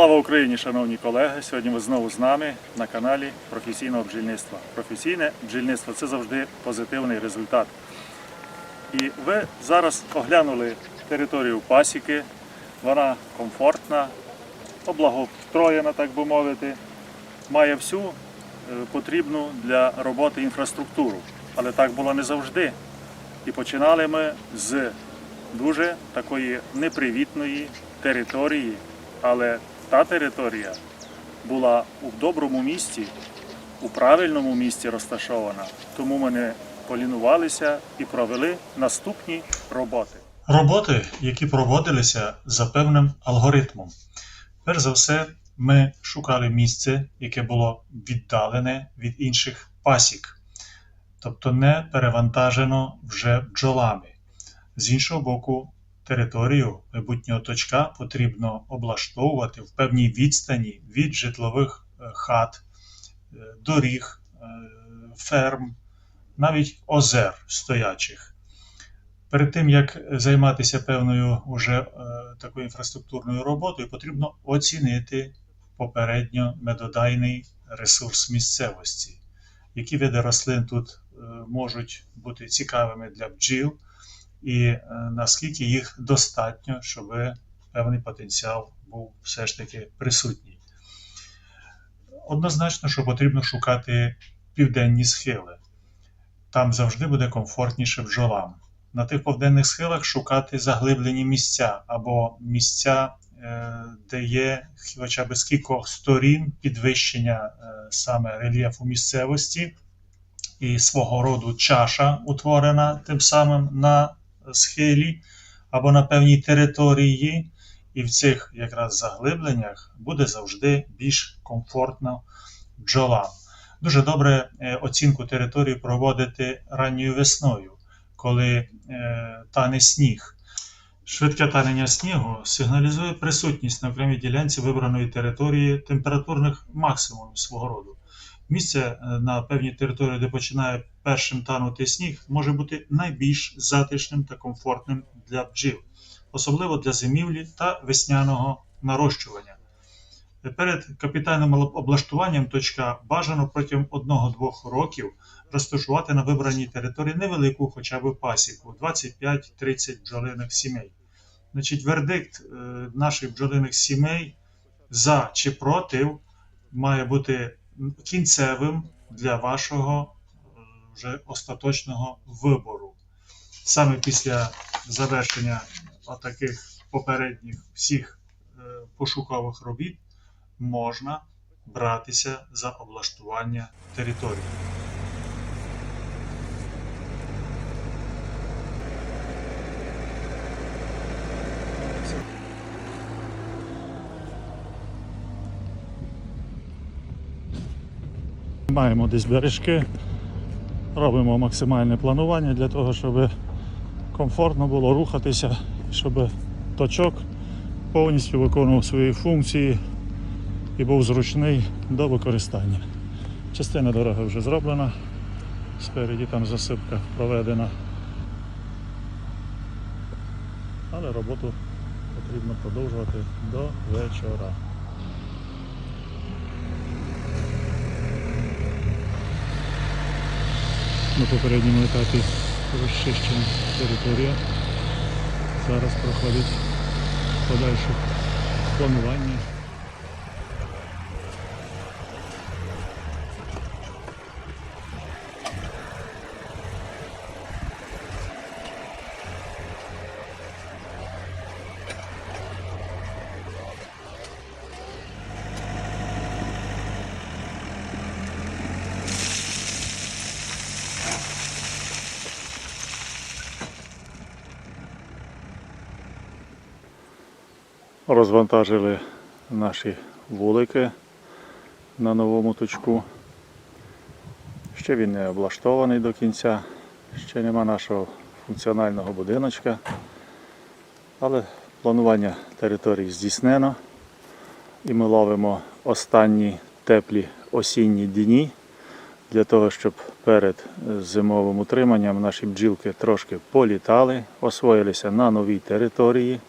Слава Україні, шановні колеги! Сьогодні ви знову з нами на каналі професійного бджільництва. Професійне бджільництво це завжди позитивний результат. І ви зараз оглянули територію пасіки. Вона комфортна, облагостроєна, так би мовити, має всю е, потрібну для роботи інфраструктуру. Але так було не завжди. І починали ми з дуже такої непривітної території, але та територія була у доброму місці, у правильному місці розташована. Тому ми не полінувалися і провели наступні роботи. Роботи, які проводилися за певним алгоритмом. Перш за все, ми шукали місце, яке було віддалене від інших пасік, тобто не перевантажено вже бджолами. З іншого боку, територію майбутнього точка потрібно облаштовувати в певній відстані від житлових е, хат, е, доріг, е, ферм, навіть озер стоячих. Перед тим як займатися певною уже такою інфраструктурною роботою, потрібно оцінити попередньо медодайний ресурс місцевості, які види рослин тут можуть бути цікавими для бджіл, і е, наскільки їх достатньо, щоб певний потенціал був все ж таки присутній. Однозначно, що потрібно шукати південні схили. Там завжди буде комфортніше бджолам на тих південних схилах шукати заглиблені місця або місця, е, де є хоча б з сторін підвищення е, саме рельєфу місцевості і свого роду чаша утворена тим самим на схилі або на певній території, і в цих якраз заглибленнях буде завжди більш комфортно бджолам. Дуже добре е, оцінку території проводити ранньою весною коли е, тане сніг. Швидке танення снігу сигналізує присутність на окремій ділянці вибраної території температурних максимумів свого роду. Місце е, на певній території, де починає першим танути сніг, може бути найбільш затишним та комфортним для бджіл, особливо для зимівлі та весняного нарощування. Перед капітальним облаштуванням точка бажано протягом 1-2 років розташувати на вибраній території невелику хоча б пасіку 25-30 бджолиних сімей. Значить, вердикт е, наших бджолиних сімей за чи проти має бути кінцевим для вашого е, вже остаточного вибору. Саме після завершення таких попередніх всіх е, пошукових робіт можна братися за облаштування території. Маємо десь бережки, робимо максимальне планування для того, щоб комфортно було рухатися, щоб точок повністю виконував свої функції і був зручний до використання. Частина дороги вже зроблена, спереді там засипка проведена. Але роботу потрібно продовжувати до вечора. На попередньому етапі розчищена територія. Зараз проходить подальше планування. Розвантажили наші вулики на новому точку. Ще він не облаштований до кінця, ще нема нашого функціонального будиночка. Але планування території здійснено і ми ловимо останні теплі осінні дні для того, щоб перед зимовим утриманням наші бджілки трошки політали, освоїлися на новій території.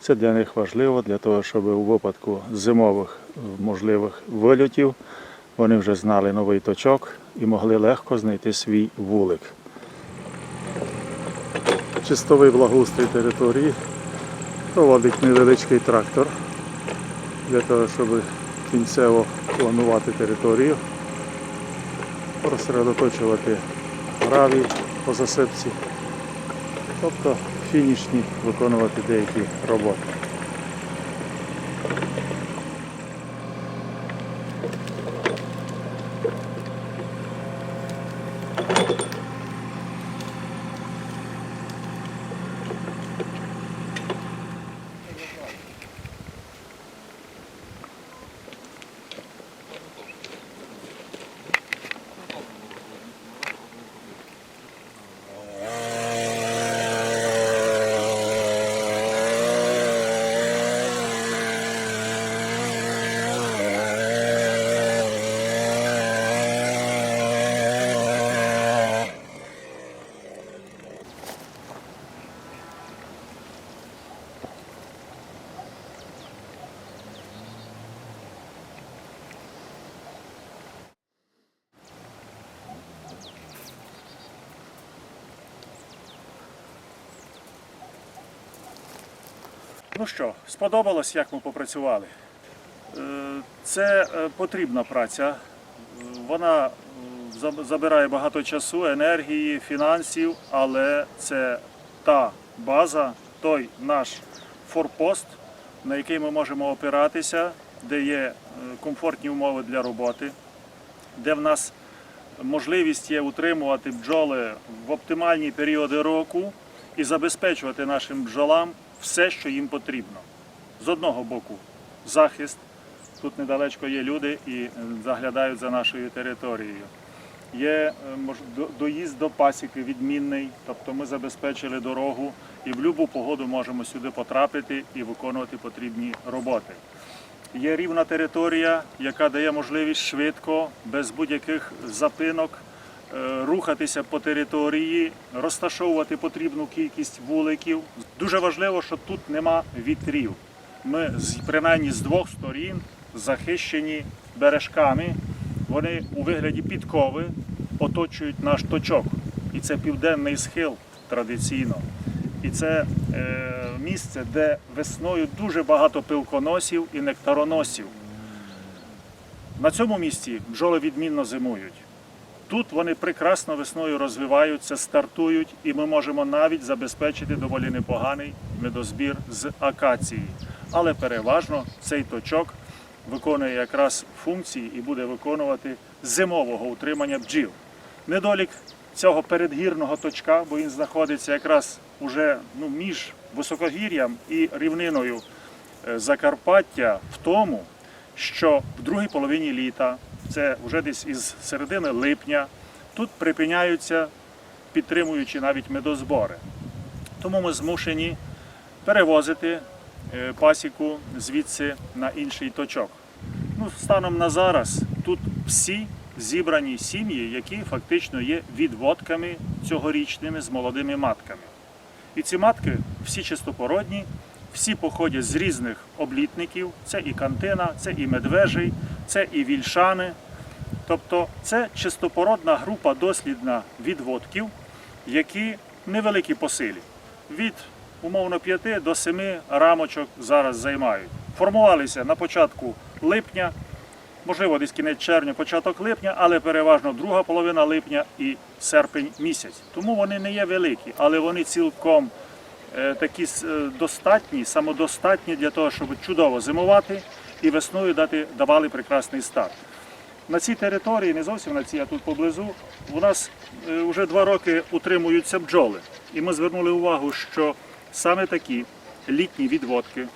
Це для них важливо, для того, щоб у випадку зимових е, можливих вильотів вони вже знали новий точок і могли легко знайти свій вулик. Чистовий благоустрій території проводить невеличкий трактор для того, щоб кінцево планувати територію, розсередоточувати гравій по засипці, тобто фінішні виконувати деякі роботи. Ну що, сподобалось, як ми попрацювали? Е, Це е, потрібна праця. Е, Вона забирає багато часу, енергії, фінансів, але це та база, той наш форпост, на який ми можемо опиратися, де є комфортні умови для роботи, де в нас можливість є утримувати бджоли в оптимальні періоди року і забезпечувати нашим бджолам все, що їм потрібно. З одного боку, захист. Тут недалечко є люди і е, заглядають за нашою територією. Є е, доїзд до пасіки відмінний, тобто ми забезпечили дорогу і в будь-яку погоду можемо сюди потрапити і виконувати потрібні роботи. Є рівна територія, яка дає можливість швидко, без будь-яких запинок, рухатися по території, розташовувати потрібну кількість вуликів. Дуже важливо, що тут нема вітрів. Ми принаймні з двох сторін захищені бережками. Вони у вигляді підкови оточують наш точок. І це південний схил традиційно. І це е, місце, де весною дуже багато пилконосів і нектароносів. На цьому місці бджоли відмінно зимують. Тут вони прекрасно весною розвиваються, стартують, і ми можемо навіть забезпечити доволі непоганий медозбір з акації. Але переважно цей точок виконує якраз функції і буде виконувати зимового утримання бджіл. Недолік цього передгірного точка, бо він знаходиться якраз уже ну, між високогір'ям і рівниною е, Закарпаття в тому, що в другій половині літа, це вже десь із середини липня, тут припиняються, підтримуючи навіть медозбори. Тому ми змушені перевозити е, пасіку звідси на інший точок. Ну, станом на зараз тут всі зібрані сім'ї, які фактично є відводками цьогорічними з молодими матками. І ці матки всі чистопородні, всі походять з різних облітників. Це і кантина, це і медвежий, це і вільшани. Тобто це чистопородна група дослідна відводків, які невеликі по силі. Від умовно 5 до 7 рамочок зараз займають. Формувалися на початку липня, можливо, десь кінець червня, початок липня, але переважно друга половина липня і серпень місяць. Тому вони не є великі, але вони цілком е, такі е, достатні, самодостатні для того, щоб чудово зимувати і весною дати, давали прекрасний старт. На цій території, не зовсім на цій, а тут поблизу, у нас е, вже два роки утримуються бджоли. І ми звернули увагу, що саме такі літні відводки,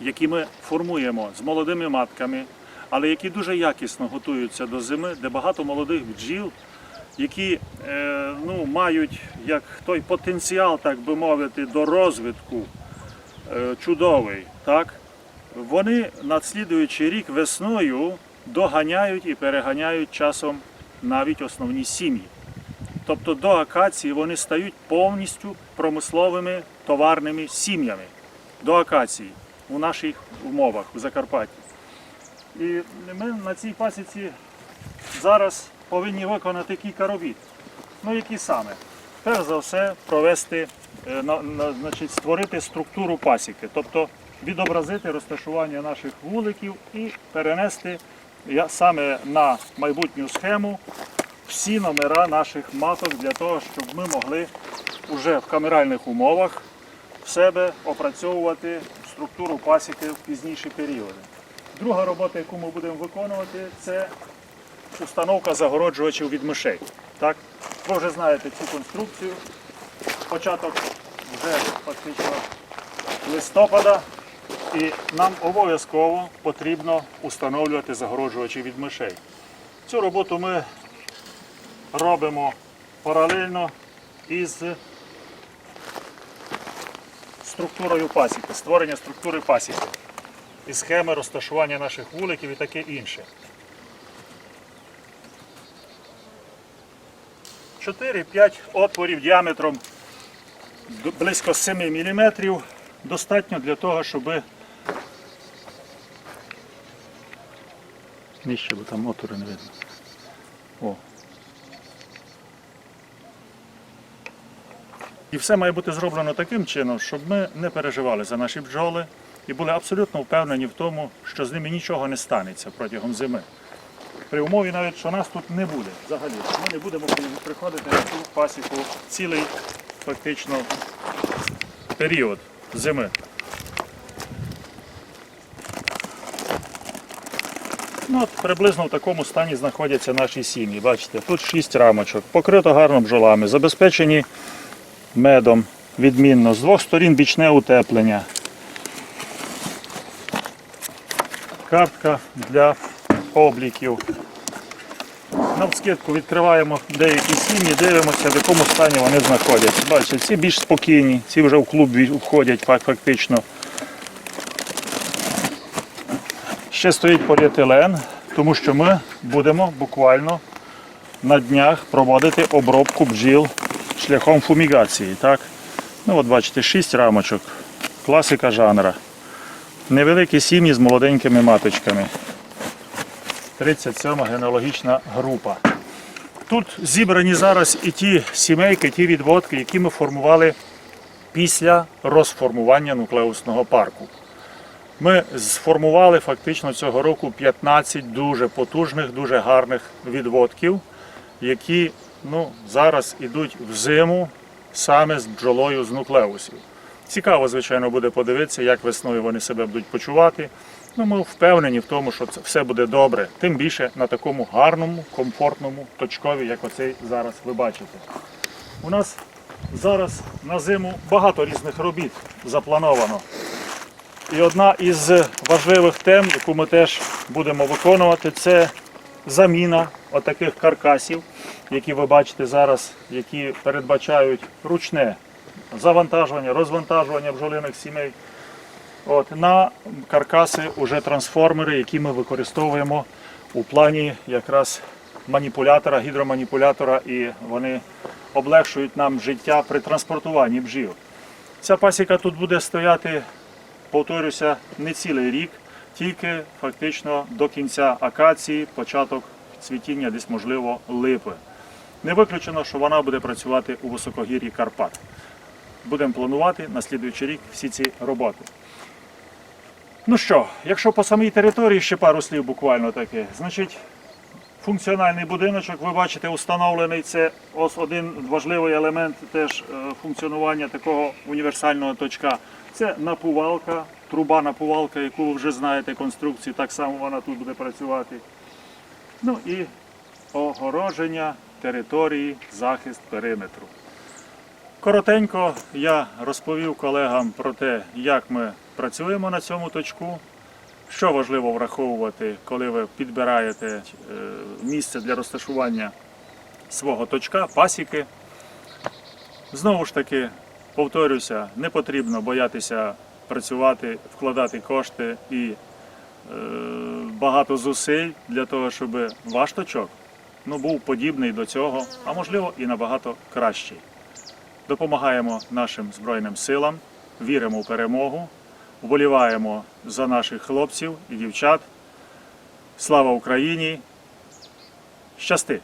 які ми формуємо з молодими матками, але які дуже якісно готуються до зими, де багато молодих бджіл, які е, ну, мають як той потенціал, так би мовити, до розвитку е, чудовий, так? Вони надслідуючий рік весною доганяють і переганяють часом навіть основні сім'ї. Тобто до акації вони стають повністю промисловими товарними сім'ями. до акації у наших умовах у Закарпатті. І ми на цій пасіці зараз повинні виконати кілька робіт. Ну, які саме? Перш за все, провести, е, на- на- значить, створити структуру пасіки, тобто відобразити розташування наших вуликів і перенести саме на майбутню схему всі номера наших маток для того, щоб ми могли вже в камеральних умовах в себе опрацьовувати структуру пасіки в пізніші періоди. Друга робота, яку ми будемо виконувати, це установка загороджувачів від мишей. Так? Ви вже знаєте цю конструкцію. Початок вже фактично листопада, і нам обов'язково потрібно установлювати загороджувачі від мишей. Цю роботу ми робимо паралельно із структурою пасіки, створення структури пасіки і схеми розташування наших вуликів і таке інше. 4-5 отворів діаметром близько 7 мм достатньо для того, щоб нижче, бо там отвори не видно. О. І все має бути зроблено таким чином, щоб ми не переживали за наші бджоли і були абсолютно впевнені в тому, що з ними нічого не станеться протягом зими. При умові навіть, що нас тут не буде взагалі. Ми не будемо приходити на цю пасіку цілий фактично період зими. Ну, от приблизно в такому стані знаходяться наші сім'ї. Бачите, тут шість рамочок, покрито гарно бджолами, забезпечені медом відмінно. З двох сторін бічне утеплення. Картка для обліків. Навскидку відкриваємо деякі сім'ї, дивимося, в якому стані вони знаходяться. Бачите, ці більш спокійні, ці вже в клуб входять фактично. Ще стоїть поліетилен, тому що ми будемо буквально на днях проводити обробку бджіл шляхом фумігації. Так? Ну, от бачите, 6 рамочок, класика жанра. Невеликі сім'ї з молоденькими маточками. 37 генеалогічна група. Тут зібрані зараз і ті сімейки, ті відводки, які ми формували після розформування нуклеусного парку. Ми сформували фактично цього року 15 дуже потужних, дуже гарних відводків, які ну, зараз йдуть в зиму саме з бджолою з нуклеусів. Цікаво, звичайно, буде подивитися, як весною вони себе будуть почувати. Ну, ми впевнені в тому, що це все буде добре. Тим більше на такому гарному, комфортному точкові, як оцей зараз ви бачите. У нас зараз на зиму багато різних робіт заплановано. І одна із важливих тем, яку ми теж будемо виконувати, це заміна отаких каркасів, які ви бачите зараз, які передбачають ручне завантажування, розвантажування бджолиних сімей. От, на каркаси уже трансформери, які ми використовуємо у плані якраз маніпулятора, гідроманіпулятора, і вони облегшують нам життя при транспортуванні бджіл. Ця пасіка тут буде стояти, повторюся, не цілий рік, тільки фактично до кінця акації, початок цвітіння, десь можливо липи. Не виключено, що вона буде працювати у високогір'ї Карпат. Будемо планувати на слідуючий рік всі ці роботи. Ну що, якщо по самій території ще пару слів буквально таке, значить функціональний будиночок, ви бачите, установлений. Це ось один важливий елемент теж е, функціонування такого універсального точка. Це напувалка, труба напувалка, яку ви вже знаєте конструкцію, так само вона тут буде працювати. Ну і огородження території, захист периметру. Коротенько я розповів колегам про те, як ми працюємо на цьому точку, що важливо враховувати, коли ви підбираєте е, місце для розташування свого точка, пасіки. Знову ж таки, повторюся, не потрібно боятися працювати, вкладати кошти і е, багато зусиль для того, щоб ваш точок ну, був подібний до цього, а можливо і набагато кращий. Допомагаємо нашим Збройним силам, віримо в перемогу вболіваємо за наших хлопців і дівчат. Слава Україні! Щасти!